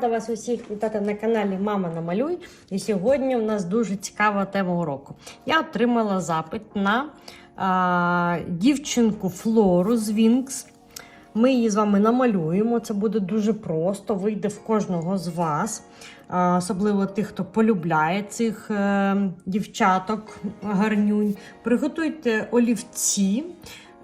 рада вас усіх вітати на каналі Мама Намалюй. І сьогодні у нас дуже цікава тема уроку. Я отримала запит на а, дівчинку Флору з Вінкс. Ми її з вами намалюємо. Це буде дуже просто, вийде в кожного з вас, а, особливо тих, хто полюбляє цих е, дівчаток гарнюнь. Приготуйте олівці.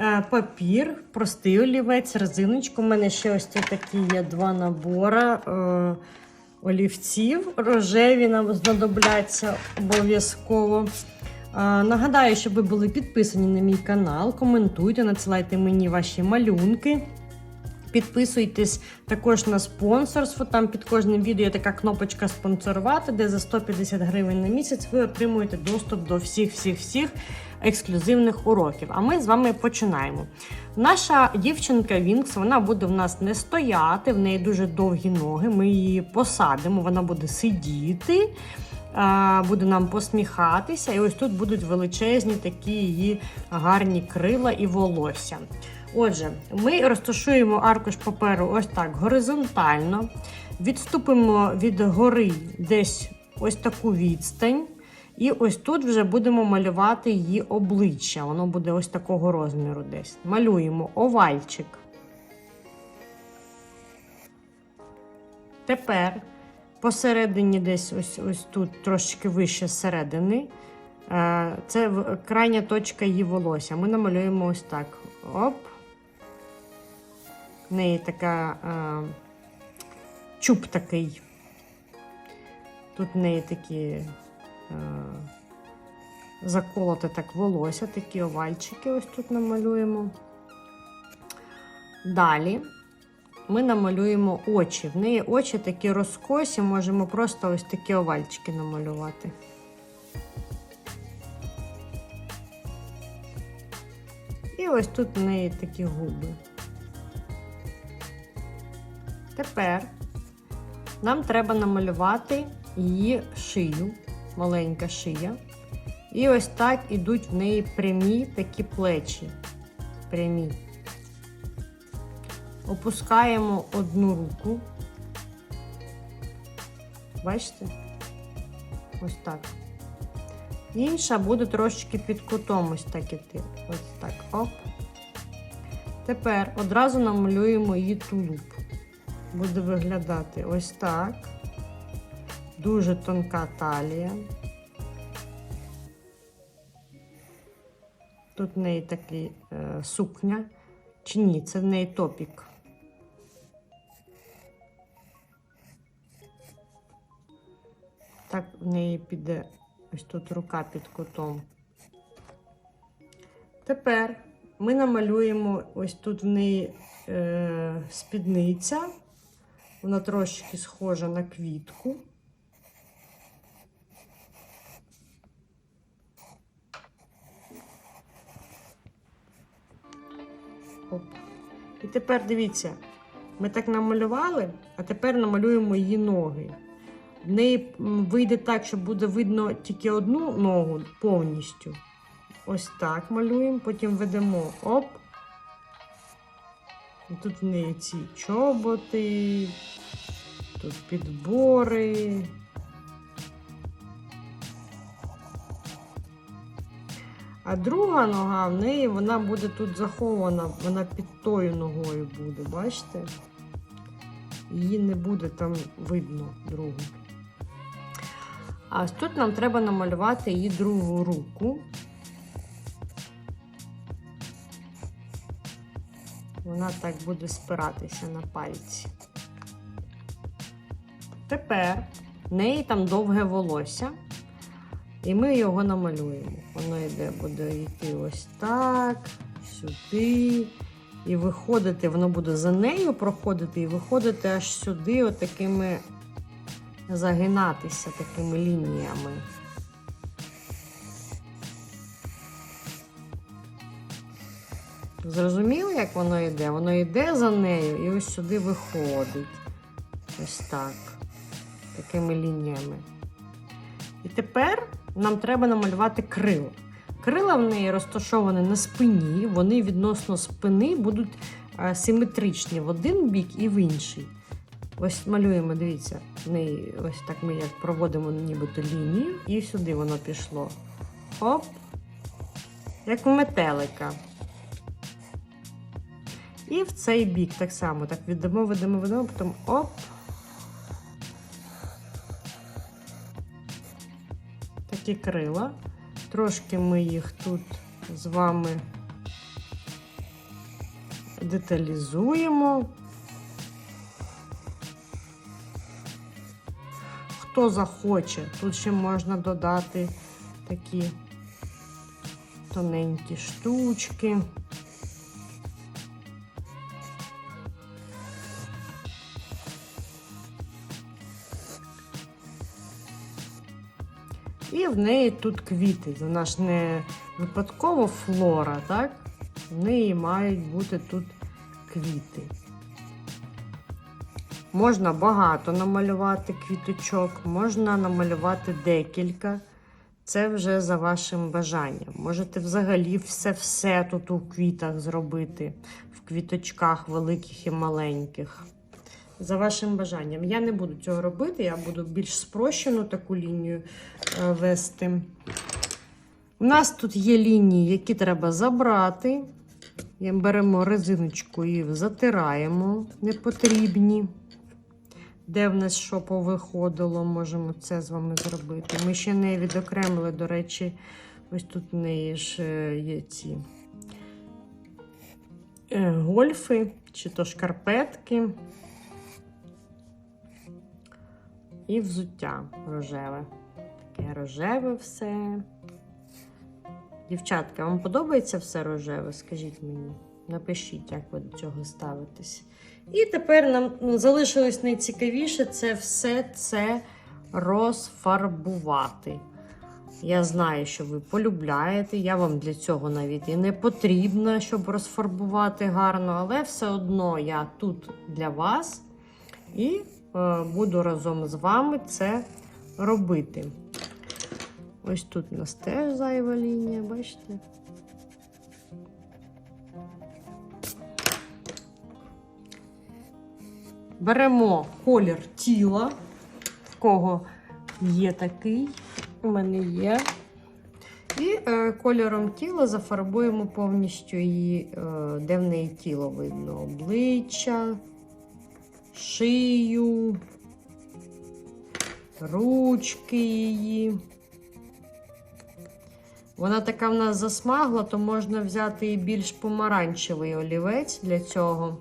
Е, Папір, простий олівець, резиночку. У мене ще ось такі є два набори е, олівців. Рожеві нам знадобляться обов'язково. Е, Нагадаю, щоб ви були підписані на мій канал, коментуйте, надсилайте мені ваші малюнки. Підписуйтесь також на спонсорство. Там під кожним відео є така кнопочка спонсорувати, де за 150 гривень на місяць ви отримуєте доступ до всіх-всіх-всіх ексклюзивних уроків. А ми з вами починаємо. Наша дівчинка Вінкс, вона буде в нас не стояти, в неї дуже довгі ноги. Ми її посадимо, вона буде сидіти. Буде нам посміхатися, і ось тут будуть величезні такі її гарні крила і волосся. Отже, ми розташуємо аркуш паперу ось так горизонтально, відступимо від гори десь ось таку відстань. І ось тут вже будемо малювати її обличчя. Воно буде ось такого розміру десь. Малюємо овальчик. Тепер посередині десь ось, ось тут трошечки вище середини. е, Це крайня точка її волосся. Ми намалюємо ось так. Оп. В неї така е, чуб такий. Тут в неї такі е, заколоте так волосся, такі овальчики ось тут намалюємо. Далі ми намалюємо очі. В неї очі такі розкосі, можемо просто ось такі овальчики намалювати. І ось тут в неї такі губи. Тепер нам треба намалювати її шию, маленька шия. І ось так ідуть в неї прямі такі плечі. Прямі. Опускаємо одну руку. Бачите? Ось так. Інша буде трошечки під кутом ось так іти. Ось так. Оп. Тепер одразу намалюємо її тулуб. Буде виглядати ось так. Дуже тонка талія. Тут в неї такий е, сукня. Чи ні, це в неї топік. Так в неї піде ось тут рука під кутом. Тепер ми намалюємо ось тут в неї е, спідниця. Вона трошки схожа на квітку. Оп. І тепер дивіться, ми так намалювали, а тепер намалюємо її ноги. В неї вийде так, що буде видно тільки одну ногу повністю. Ось так малюємо, потім ведемо оп. Тут в неї ці чоботи, тут підбори. А друга нога в неї вона буде тут захована, вона під тою ногою буде, бачите? Її не буде там видно другу. А тут нам треба намалювати її другу руку. Вона так буде спиратися на пальці. Тепер в неї там довге волосся, і ми його намалюємо. Воно йде, буде йти ось так, сюди. І виходити, воно буде за нею проходити і виходити аж сюди, отакими загинатися такими лініями. Зрозуміли, як воно йде? Воно йде за нею і ось сюди виходить. Ось так. Такими лініями. І тепер нам треба намалювати крила. Крила в неї розташовані на спині, вони відносно спини будуть е, симетричні в один бік і в інший. Ось малюємо, дивіться, в неї ось так ми як проводимо нібито лінію, і сюди воно пішло. Оп. Як метелика. І в цей бік так само. Так віддамо, ведемо, ведемо, потім оп. Такі крила. Трошки ми їх тут з вами деталізуємо. Хто захоче, тут ще можна додати такі тоненькі штучки. В неї тут квіти. Вона ж не випадково флора, так? В неї мають бути тут квіти. Можна багато намалювати квіточок, можна намалювати декілька. Це вже за вашим бажанням. Можете взагалі все-все тут у квітах зробити, в квіточках великих і маленьких. За вашим бажанням. Я не буду цього робити, я буду більш спрощену таку лінію е, вести. У нас тут є лінії, які треба забрати. Беремо резиночку і затираємо непотрібні. Де в нас що повиходило, можемо це з вами зробити. Ми ще не відокремили, до речі, ось тут в неї ж е, є ці е, гольфи, чи то шкарпетки. І взуття рожеве. Таке рожеве все. Дівчатка, вам подобається все рожеве? Скажіть мені. Напишіть, як ви до цього ставитесь. І тепер нам ну, залишилось найцікавіше це все це розфарбувати. Я знаю, що ви полюбляєте. Я вам для цього навіть і не потрібна, щоб розфарбувати гарно, але все одно я тут для вас і буду разом з вами це робити. Ось тут у нас теж зайва лінія, бачите? Беремо колір тіла, в кого є такий, у мене є. І е, кольором тіла зафарбуємо повністю її, е, де в неї тіло видно. Обличчя, шию, ручки її. Вона така в нас засмагла, то можна взяти і більш помаранчевий олівець для цього.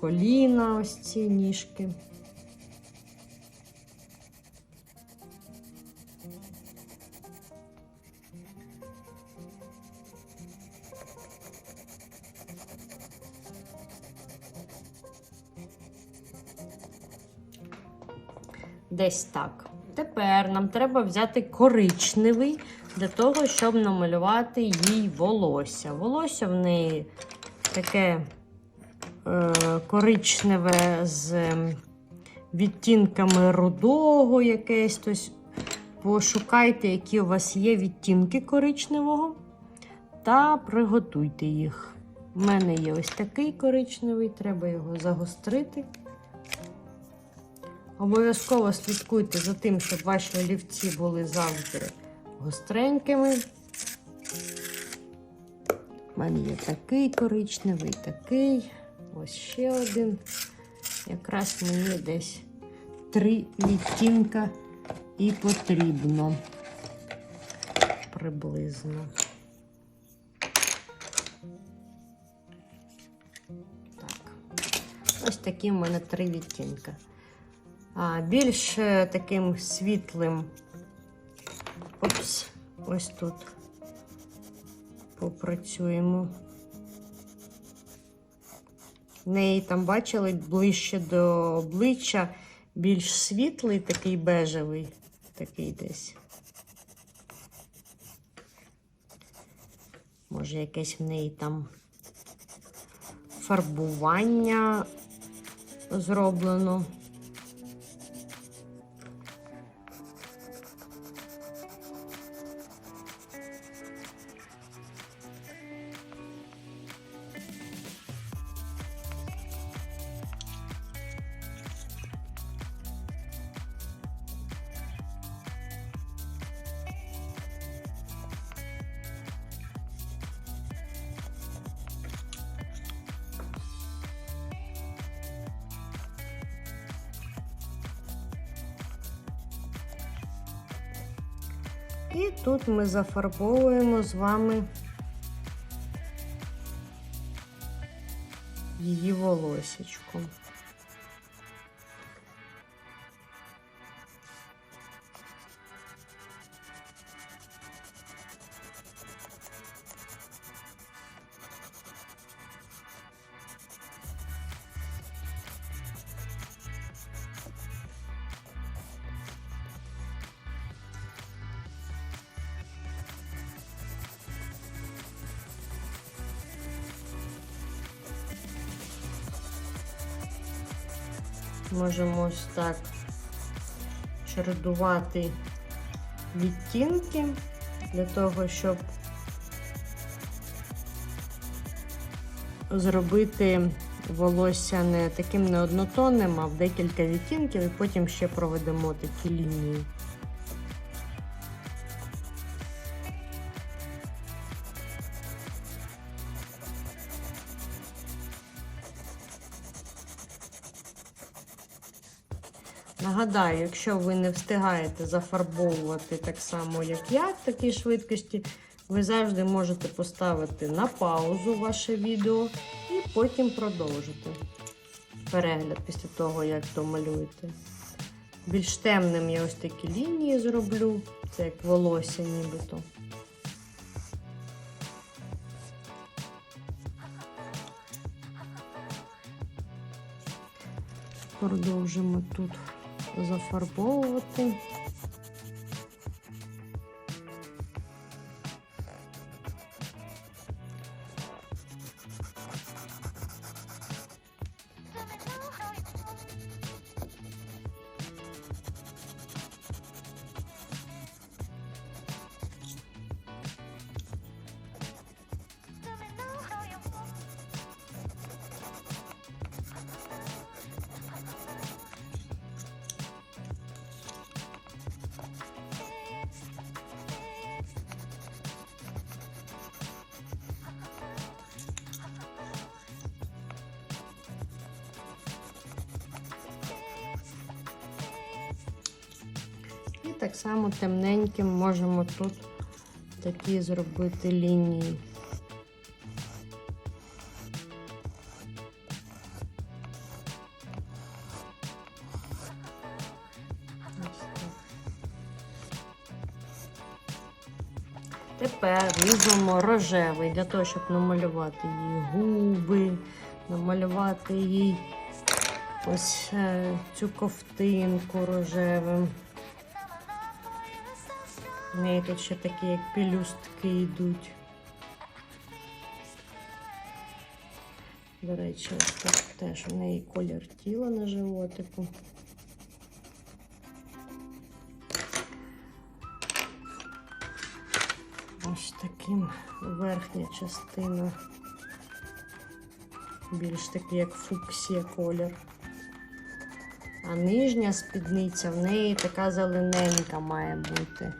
Коліна, ось ці ніжки. Десь так. Тепер нам треба взяти коричневий для того, щоб намалювати їй волосся. Волосся в неї таке е, коричневе з ем, відтінками рудого якесь. Тобто пошукайте, які у вас є відтінки коричневого, та приготуйте їх. У мене є ось такий коричневий, треба його загострити. Обов'язково слідкуйте за тим, щоб ваші олівці були завжди гостренькими. У мене є такий коричневий, такий. Ось ще один. Якраз мені десь три відтінка і потрібно приблизно. Так. Ось такі в мене три відтінка. Більш е, таким світлим. Опс, ось тут попрацюємо. В неї там бачили ближче до обличчя більш світлий, такий бежевий, такий десь. Може, якесь в неї там фарбування зроблено. І тут ми зафарбовуємо з вами її волосечко. Можемо ось так чередувати відтінки для того, щоб зробити волосся не таким неоднотонним, а в декілька відтінків, і потім ще проведемо такі лінії. Нагадаю, якщо ви не встигаєте зафарбовувати так само, як я, в такій швидкості, ви завжди можете поставити на паузу ваше відео і потім продовжити перегляд після того, як домалюєте. Більш темним я ось такі лінії зроблю, це як волосся нібито. Продовжимо тут зафарбовувати. Так само темненьким можемо тут такі зробити лінії. Тепер візьмемо рожевий для того, щоб намалювати її губи, намалювати їй ось е, цю ковтинку рожевим. У неї тут ще такі, як пелюстки йдуть. До речі, ось тут теж у неї колір тіла на животику. Ось таким верхня частина. Більш такий, як фуксія колір. А нижня спідниця в неї така зелененька має бути.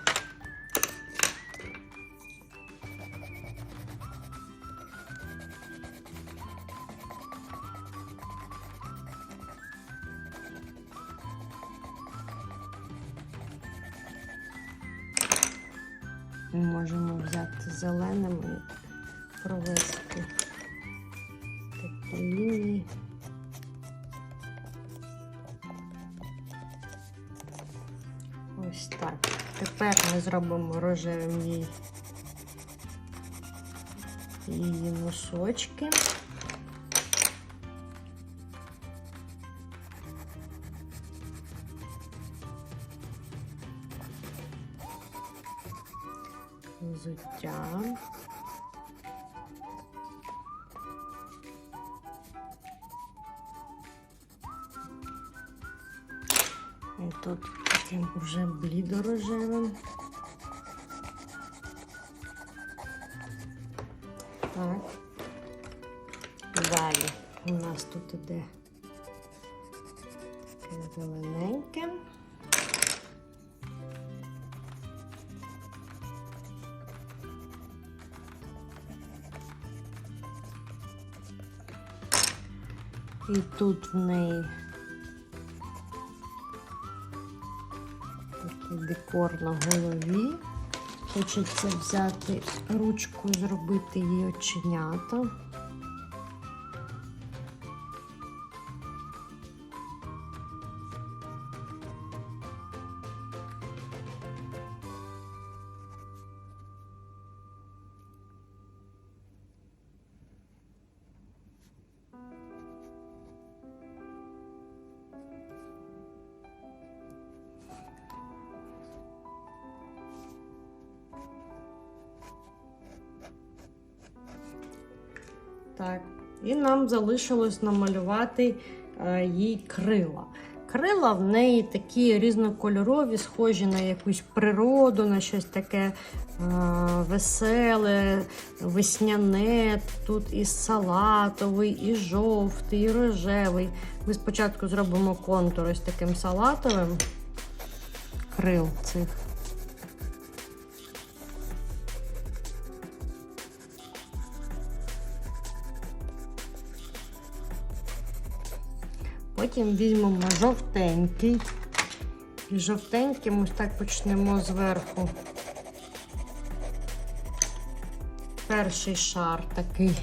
Можемо взяти зеленим і провести такі лінії. Ось так. Тепер ми зробимо рожевим її носочки. Взуття. І тут таким вже блідорожевим. Так. Далі у нас тут іде І тут в неї такий декор на голові. Хочеться взяти ручку, зробити її оченята. Так. І нам залишилось намалювати е, їй крила. Крила в неї такі різнокольорові, схожі на якусь природу, на щось таке е, веселе, весняне. Тут і салатовий, і жовтий, і рожевий. Ми спочатку зробимо контур ось таким салатовим крил цих. Потім візьмемо жовтенький. І жовтеньким ось так почнемо зверху. Перший шар такий.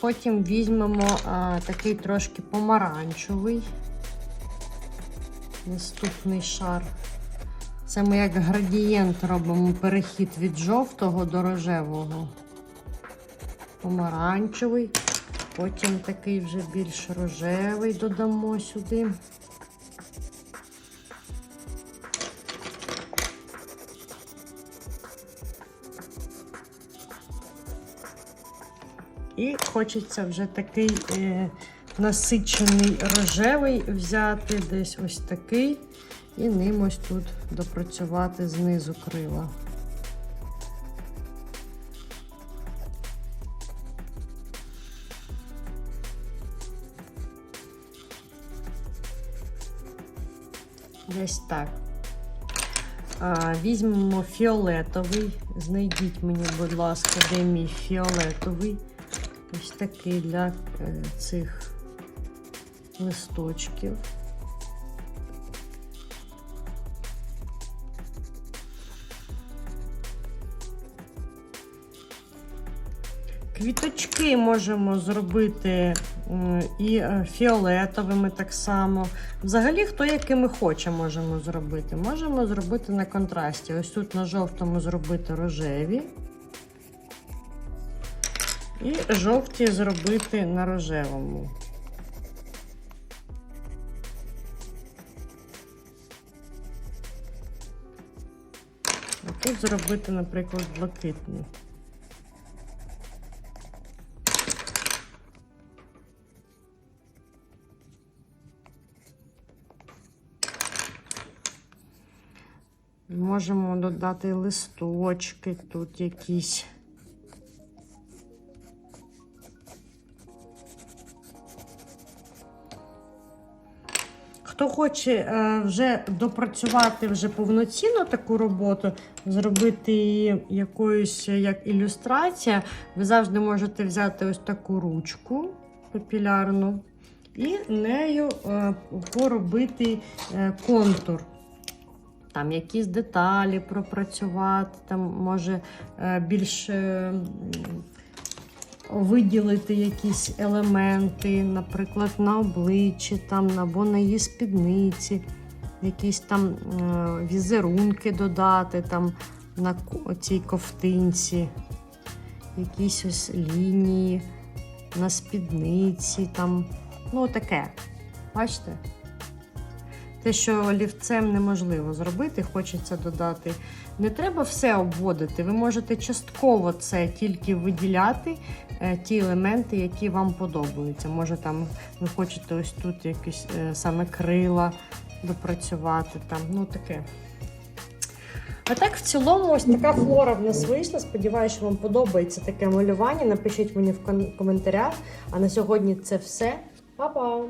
Потім візьмемо а, такий трошки помаранчевий. Наступний шар. Це ми як градієнт робимо перехід від жовтого до рожевого помаранчевий, потім такий вже більш рожевий додамо сюди. І хочеться вже такий е, насичений рожевий взяти, десь ось такий, і ним ось тут допрацювати знизу крила. Десь так. А, Візьмемо фіолетовий. Знайдіть мені, будь ласка, де мій фіолетовий. Ось такий для е, цих листочків. Квіточки можемо зробити і е, фіолетовими так само. Взагалі, хто якими хоче, можемо зробити. Можемо зробити на контрасті. Ось тут на жовтому зробити рожеві. І жовті зробити на рожевому. Тут зробити, наприклад, блакитний. Можемо додати листочки тут якісь. Хто хоче е, вже допрацювати вже повноцінно таку роботу, зробити її якоюсь як ілюстрація, ви завжди можете взяти ось таку ручку папілярну і нею е, поробити е, контур. Там якісь деталі пропрацювати, там може е, більш е, виділити якісь елементи, наприклад, на обличчі там, або на її спідниці, якісь там е, візерунки додати там на цій ковтинці, якісь ось лінії на спідниці, там, ну таке. Бачите? Те, що олівцем неможливо зробити, хочеться додати. Не треба все обводити. Ви можете частково це тільки виділяти, е, ті елементи, які вам подобаються. Може, там ви хочете ось тут якісь е, саме крила допрацювати. Там, ну таке. А так, в цілому, ось така флора в нас вийшла. Сподіваюся, що вам подобається таке малювання. Напишіть мені в коментарях. А на сьогодні це все. Па-па!